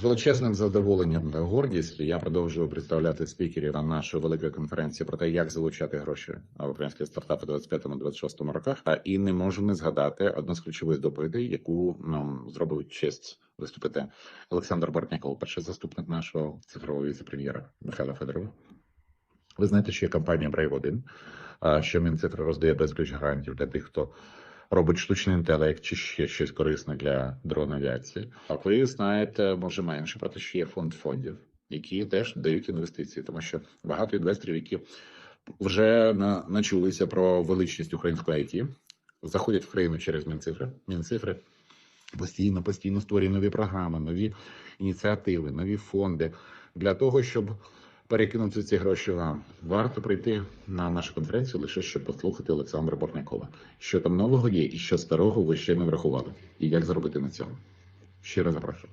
З величезним задоволенням та гордістю я продовжую представляти спікерів на нашої великої конференції про те, як залучати гроші в українські стартапи у 25-26 роках. І не можу не згадати одну з ключових доповідей, яку нам зробив честь виступити Олександр Бортняков, перший заступник нашого цифрового віце-прем'єра Михайла Федорова. Ви знаєте, що є компанія Brave 1, що Мінцифра роздає безключ гарантів для тих, хто робить штучний інтелект чи ще щось корисне для дрон авіації. А ви знаєте, може менше про те, що є фонд фондів, які теж дають інвестиції, тому що багато інвесторів, які вже на, начулися про величність української IT, заходять в країну через Мінцифри. Мінцифри постійно, постійно створює нові програми, нові ініціативи, нові фонди для того, щоб перекинути ці гроші вам. Варто прийти на нашу конференцію лише щоб послухати Олександра Борнякова. Що там нового є і що старого ви ще не врахували, і як заробити на цьому. Щиро запрошую.